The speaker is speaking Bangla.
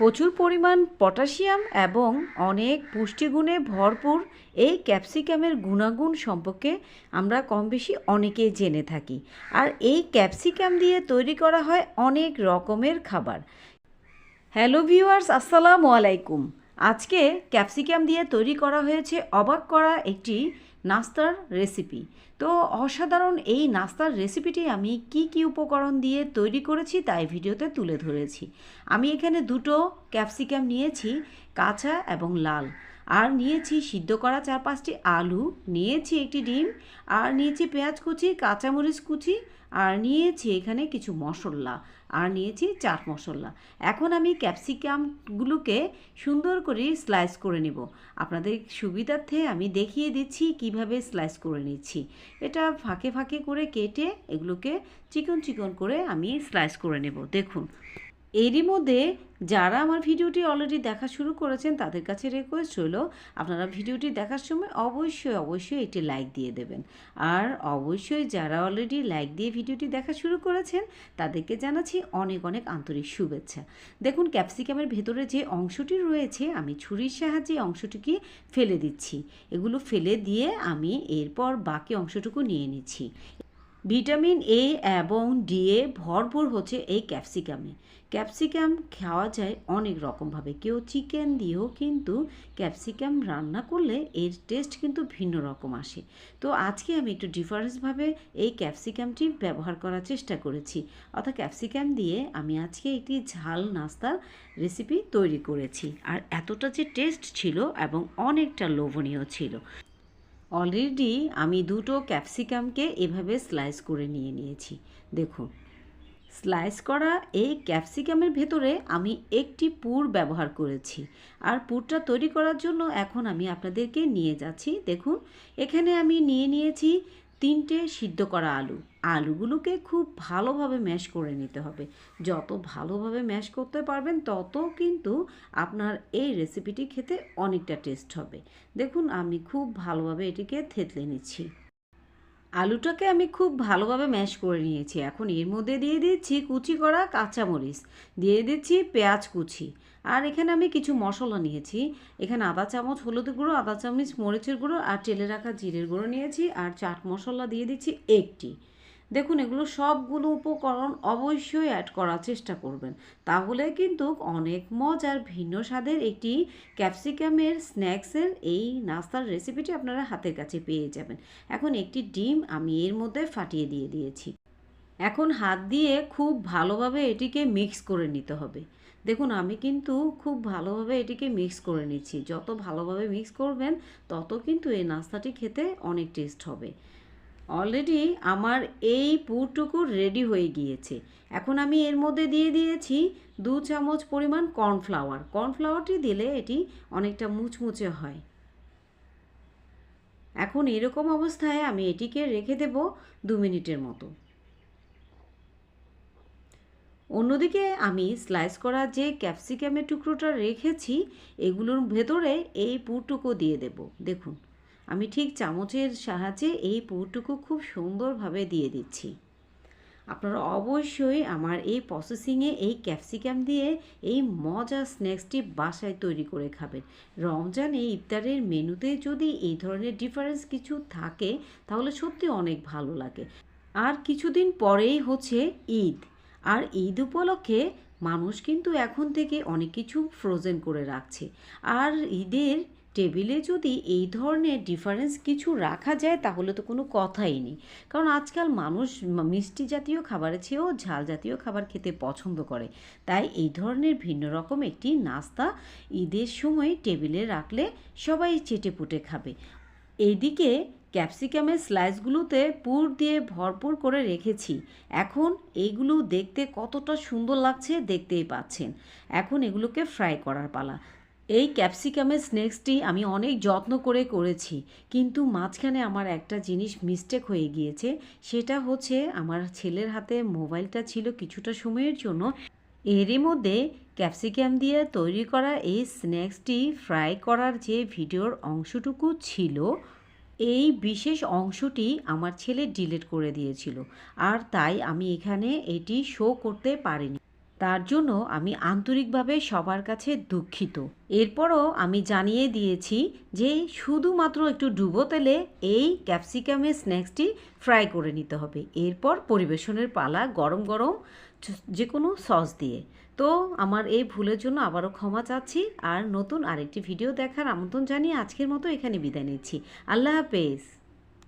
প্রচুর পরিমাণ পটাশিয়াম এবং অনেক পুষ্টিগুণে ভরপুর এই ক্যাপসিকামের গুণাগুণ সম্পর্কে আমরা কম বেশি অনেকেই জেনে থাকি। আর এই ক্যাপসিকাম দিয়ে তৈরি করা হয় অনেক রকমের খাবার। হ্যালো ভিউয়ার্স, আসসালামু আলাইকুম। আজকে ক্যাপসিকাম দিয়ে তৈরি করা হয়েছে অবাক করা একটি নাস্তার রেসিপি। তো অসাধারণ এই নাস্তার রেসিপিটি আমি কি কি উপকরণ দিয়ে তৈরি করেছি তাই ভিডিওতে তুলে ধরেছি। আমি এখানে দুটো ক্যাপসিকাম নিয়েছি, কাঁচা এবং লাল। আর নিয়েছি সিদ্ধ করা চার পাঁচটি আলু, নিয়েছি একটি ডিম, আর নিয়েছি পেঁয়াজ কুচি, কাঁচামরিচ কুচি, আর নিয়েছি এখানে কিছু মশলা, আর নিয়েছি চাট মশলা। এখন আমি ক্যাপসিকামগুলোকে সুন্দর করে স্লাইস করে নেব। আপনাদের সুবিধার্থে আমি দেখিয়ে দিচ্ছি কীভাবে স্লাইস করে নিচ্ছি। এটা ফাঁকে ফাঁকে করে কেটে এগুলোকে চিকন চিকন করে আমি স্লাইস করে নেব। দেখুন। এরই মধ্যে যারা আমার ভিডিওটি অলরেডি দেখা শুরু করেছেন, তাদের কাছে রিকোয়েস্ট হলো আপনারা ভিডিওটি দেখার সময় অবশ্যই অবশ্যই একটি লাইক দিয়ে দেবেন। আর অবশ্যই যারা অলরেডি লাইক দিয়ে ভিডিওটি দেখা শুরু করেছেন, তাদেরকে জানাচ্ছি অনেক অনেক আন্তরিক শুভেচ্ছা। দেখুন ক্যাপসিকামের ভেতরে যে অংশটি রয়েছে, আমি ছুরির সাহায্যে অংশটিকে ফেলে দিচ্ছি। এগুলো ফেলে দিয়ে আমি এরপর বাকি অংশটুকু নিয়ে নিচ্ছি। ভিটামিন এ এবং ডি এ ভরপুর হচ্ছে এই ক্যাপসিকামে ক্যাপসিকাম খাওয়া যায় অনেক রকমভাবে। কেউ চিকেন দিয়েও কিন্তু ক্যাপসিকাম রান্না করলে এর টেস্ট কিন্তু ভিন্ন রকম আসে। তো আজকে আমি একটু ডিফারেন্সভাবে এই ক্যাপসিকামটি ব্যবহার করার চেষ্টা করেছি। অর্থাৎ ক্যাপসিকাম দিয়ে আমি আজকে একটি ঝাল নাস্তার রেসিপি তৈরি করেছি। আর এতটা যে টেস্ট ছিল এবং অনেকটা লোভনীয় ছিল। অলরেডি আমি দুটো ক্যাপসিকামকে এভাবে স্লাইস করে নিয়ে নিয়েছি। দেখুন স্লাইস করা এই ক্যাপসিকামের ভেতরে আমি একটি পুর ব্যবহার করেছি। আর পুরটা তৈরি করার জন্য এখন আমি আপনাদেরকে নিয়ে যাচ্ছি। দেখুন, এখানে আমি নিয়ে নিয়েছি তিনটে সিদ্ধ করা আলু। আলুগুলোকে খুব ভালোভাবে ম্যাশ করে নিতে হবে। যত ভালোভাবে ম্যাশ করতে পারবেন, তত কিন্তু আপনার এই রেসিপিটি খেতে অনেকটা টেস্ট হবে। দেখুন, আমি খুব ভালোভাবে এটিকে থেতলে নিচ্ছি। আলুটাকে আমি খুব ভালোভাবে ম্যাশ করে নিয়েছি। এখন এর মধ্যে দিয়ে দিচ্ছি কুচি করা কাঁচামরিচ। দিয়ে দিচ্ছি পেঁয়াজ কুচি। আর এখানে আমি কিছু মশলা নিয়েছি। এখানে আদা চামচ হলুদ গুঁড়ো আদা চামচ মরিচের গুঁড়ো আর তেলে রাখা জিরের গুঁড়ো নিয়েছি। আর চাট মশলা দিয়ে দিচ্ছি একটি। দেখুন, এগুলো সবগুলো উপকরণ অবশ্যই অ্যাড করার চেষ্টা করবেন। তাহলে কিন্তু অনেক মজার ভিন্ন স্বাদের একটি ক্যাপসিকামের স্ন্যাক্সের এই নাস্তার রেসিপিটি আপনারা হাতের কাছে পেয়ে যাবেন। এখন একটি ডিম আমি এর মধ্যে ফাটিয়ে দিয়ে দিয়েছি। এখন হাত দিয়ে খুব ভালোভাবে এটিকে মিক্স করে নিতে হবে। দেখুন, আমি কিন্তু খুব ভালোভাবে এটিকে মিক্স করে নিচ্ছি। যত ভালোভাবে মিক্স করবেন, তত কিন্তু এই নাস্তাটি খেতে অনেক টেস্ট হবে। অলরেডি আমার এই পুরটুকু রেডি হয়ে গিয়েছে। এখন আমি এর মধ্যে দিয়ে দিয়েছি দু চামচ পরিমাণ কর্নফ্লাওয়ার কর্নফ্লাওয়ারটি দিলে এটি অনেকটা মুচমুচে হয়। এখন এরকম অবস্থায় আমি এটিকে রেখে দেব দু মিনিটের মতো। অন্যদিকে আমি স্লাইস করা যে ক্যাপসিকামের টুকরোটা রেখেছি, এগুলোর ভেতরে এই পুরটুকু দিয়ে দেব। দেখুন। আমি ঠিক চামচের সাহায্যে এই পুরটুকু খুব সুন্দরভাবে দিয়ে দিচ্ছি। আপনারা অবশ্যই আমার এই প্রসেসিংয়ে এই ক্যাপসিকাম দিয়ে এই মজা স্ন্যাক্সটি বাসায় তৈরি করে খাবেন। রমজান এই ইফতারের মেনুতে যদি এই ধরনের ডিফারেন্স কিছু থাকে, তাহলে সত্যি অনেক ভালো লাগে। আর কিছুদিন পরেই হচ্ছে ঈদ। আর ঈদ উপলক্ষে মানুষ কিন্তু এখন থেকে অনেক কিছু ফ্রোজেন করে রাখছে। আর ঈদের টেবিলে যদি এই ধরনের ডিফারেন্স কিছু রাখা যায়, তাহলে তো কোনো কথাই নেই। কারণ আজকাল মানুষ মিষ্টি জাতীয় খাবারের চেয়েও ঝাল জাতীয় খাবার খেতে পছন্দ করে। তাই এই ধরনের ভিন্ন রকম একটি নাস্তা ঈদের সময় টেবিলে রাখলে সবাই চেটে পুটে খাবে। এইদিকে ক্যাপসিকামের স্লাইসগুলোতে পুর দিয়ে ভরপুর করে রেখেছি। এখন এইগুলো দেখতে কতটা সুন্দর লাগছে দেখতেই পাচ্ছেন। এখন এগুলোকে ফ্রাই করার পালা। এই ক্যাপসিকামের স্ন্যাক্সটি আমি অনেক যত্ন করে করেছি, কিন্তু মাঝখানে আমার একটা জিনিস মিস্টেক হয়ে গিয়েছে, সেটা হচ্ছে আমার ছেলের হাতে মোবাইলটা ছিল কিছুটা সময়ের জন্য। এরই মধ্যে ক্যাপসিকাম দিয়ে তৈরি করা এই স্ন্যাক্সটি ফ্রাই করার যে ভিডিওর অংশটুকু ছিল, এই বিশেষ অংশটি আমার ছেলে ডিলিট করে দিয়েছিল, আর তাই আমি এখানে এটি শো করতে পারিনি। তার জন্য আমি আন্তরিকভাবে সবার কাছে দুঃখিত। এরপরও আমি জানিয়ে দিয়েছি যে শুধুমাত্র একটু ডুবো তেলে এই ক্যাপসিকামের স্ন্যাক্সটি ফ্রাই করে নিতে হবে। এরপর পরিবেশনের পালা গরম গরম যে কোনো সস দিয়ে। তো আমার এই ভুলের জন্য আবারও ক্ষমা চাচ্ছি আর নতুন আরেকটি ভিডিও দেখার আমন্ত্রণ জানিয়ে আজকের মতো এখানে বিদায় নিচ্ছি। আল্লাহ হাফেজ।